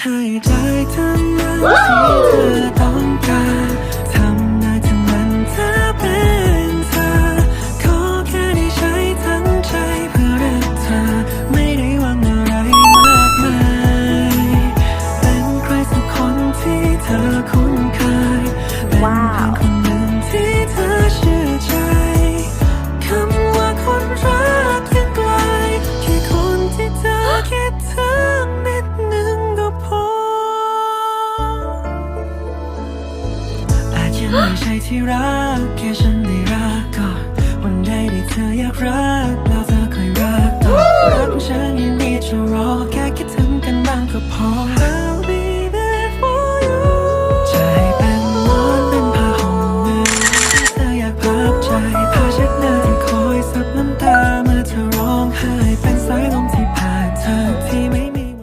ให้ได้ทั้งนั้นที่เธอต้องการทำได้ทั้งนั้นถ้าเป็นเธอขอแค่ได้ใช้ทั้งใจเพื่อรักเธอไม่ได้หวังอะไรมากมายเป็นใครสักคนที่เธอคุ้นเคยเป็นว้าวเพียงคน ไม่ใช่ที่รักแค่ฉันได้รักก่อนวันใดที่เธออยากรักแล้วเธอเคยรักต่อรักฉันยินดีจะรอแค่คิดถึงกันบ้างก็พอ